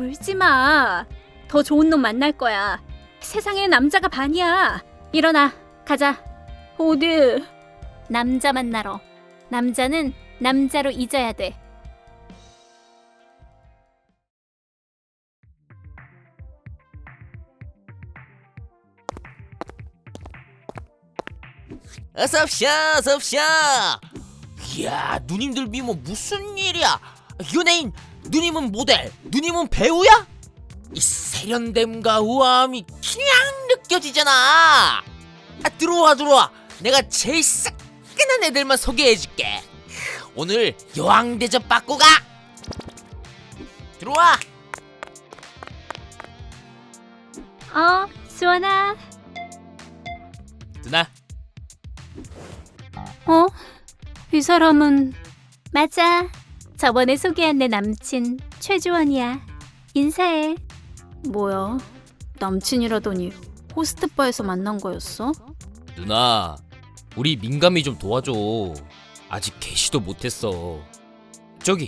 울지 마. 더 좋은 놈 만날 거야. 세상에 남자가 반이야. 일어나. 가자. 어디? 남자 만나러. 남자는 남자로 잊어야 돼. 어서 옵쇼 어서 옵쇼 이야 누님들 미모 무슨 일이야 연예인 누님은 모델 누님은 배우야? 이 세련됨과 우아함이 그냥 느껴지잖아 아 들어와 들어와 내가 제일 새끈한 애들만 소개해줄게 오늘 여왕 대접 받고 가 들어와 어, 수원아. 누나 어? 이 사람은 맞아. 저번에 소개한 내 남친 최주원이야. 인사해. 뭐야? 남친이라더니 호스트바에서 만난 거였어? 누나 우리 민감이 좀 도와줘 아직 개시도 못했어 저기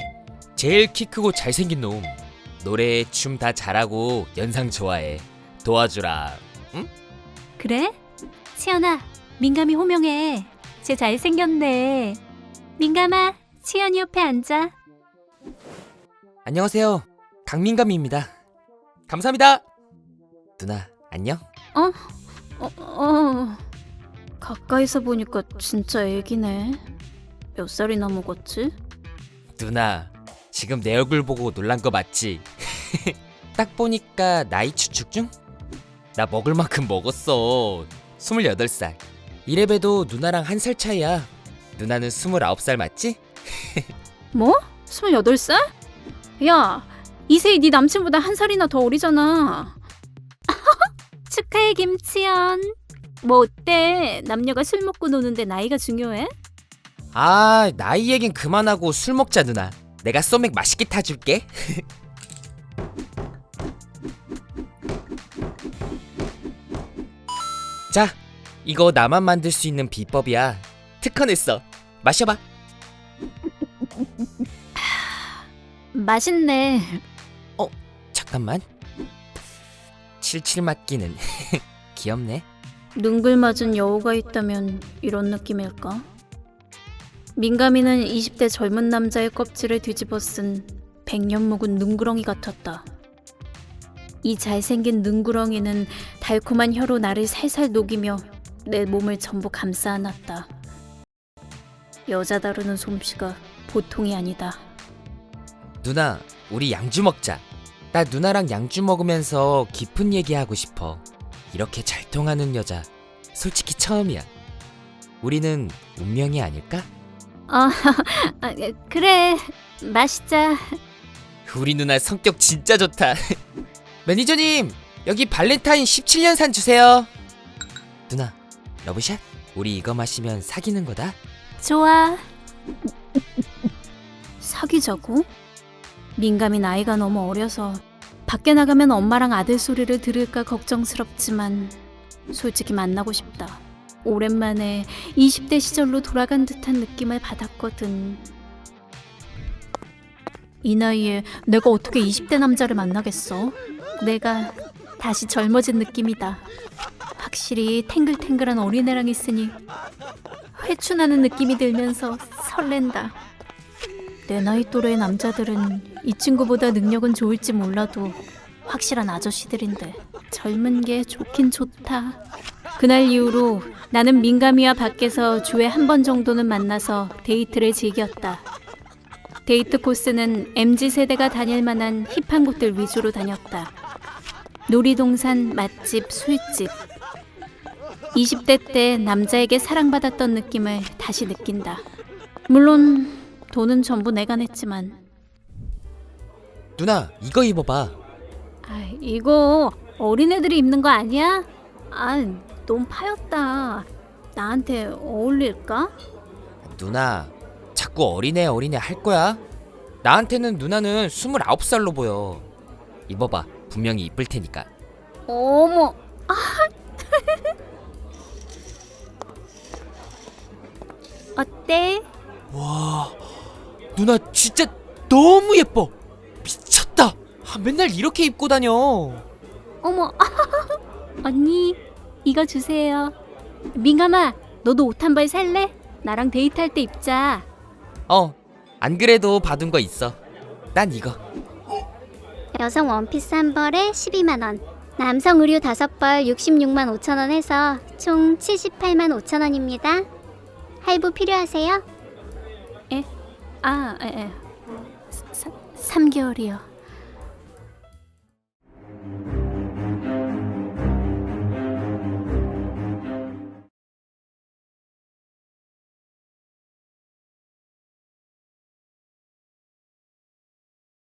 제일 키 크고 잘생긴 놈 노래 춤 다 잘하고 연상 좋아해 도와주라 그래? 치연아, 민감이 호명해. 쟤 잘생겼네. 민감아, 치연이 옆에 앉아. 안녕하세요 강민감입니다 감사합니다 누나 안녕 어, 어. 가까이서 보니까 진짜 애기네. 몇 살이나 먹었지? 누나 지금 내 얼굴 보고 놀란 거 맞지 딱 보니까 나이 추측 중? 나 먹을 만큼 먹었어 28살 이래봬도 누나랑 한 살 차이야 누나는 29살 맞지? 뭐? 28살? 야, 이세희 네 남친보다 한 살이나 더 어리잖아. 축하해 김치연. 뭐 어때? 남녀가 술 먹고 노는데 나이가 중요해? 아 나이 얘긴 그만하고 술 먹자 누나 내가 소맥 맛있게 타줄게 자 이거 나만 만들 수 있는 비법이야 특허 냈어 마셔봐 맛있네. 잠깐만 칠칠 맞기는 귀엽네 눈글 맞은 여우가 있다면 이런 느낌일까? 민감이는 20대 젊은 남자의 껍질을 뒤집어 쓴 백년 묵은 눈구렁이 같았다. 이 잘생긴 눈구렁이는 달콤한 혀로 나를 살살 녹이며 내 몸을 전부 감싸 안았다. 여자 다루는 솜씨가 보통이 아니다. 누나 우리 양주 먹자 나 누나랑 양주 먹으면서 깊은 얘기하고 싶어 이렇게 잘 통하는 여자 솔직히 처음이야 우리는 운명이 아닐까? 아, 아, 그래. 마시자. 우리 누나 성격 진짜 좋다 매니저님 여기 발렌타인 17년산 주세요 누나 러브샷? 우리 이거 마시면 사귀는 거다 좋아. 사귀자고? 민감이 나이가 너무 어려서 밖에 나가면 엄마랑 아들 소리를 들을까 걱정스럽지만 솔직히 만나고 싶다. 오랜만에 20대 시절로 돌아간 듯한 느낌을 받았거든. 이 나이에 내가 어떻게 20대 남자를 만나겠어? 내가 다시 젊어진 느낌이다. 확실히 탱글탱글한 어린애랑 있으니 회춘하는 느낌이 들면서 설렌다. 내 나이 또래의 남자들은 이 친구보다 능력은 좋을지 몰라도 확실한 아저씨들인데 젊은 게 좋긴 좋다. 그날 이후로 나는 민감이와 밖에서 주에 한 번 정도는 만나서 데이트를 즐겼다. 데이트 코스는 MZ 세대가 다닐 만한 힙한 곳들 위주로 다녔다. 놀이동산, 맛집, 술집. 20대 때 남자에게 사랑받았던 느낌을 다시 느낀다. 물론 돈은 전부 내가 냈지만 누나 이거 입어봐 아, 이거 어린애들이 입는 거 아니야? 아, 너무 파였다. 나한테 어울릴까? 누나 자꾸 어린애 어린애 할 거야? 나한테는 누나는 29살로 보여 입어봐 분명히 이쁠 테니까 어머, 아. 어때? 와 누나 진짜 너무 예뻐 미쳤다 아, 맨날 이렇게 입고 다녀. 어머, 언니 이거 주세요. 민감아, 너도 옷 한 벌 살래? 나랑 데이트할 때 입자. 어, 안 그래도 받은 거 있어. 난 이거. 여성 원피스 한 벌에 12만 원. 남성 의류 다섯 벌 66만 5천 원 해서 총 78만 5천 원입니다. 할부 필요하세요? 아, 에, 에. 3개월이요.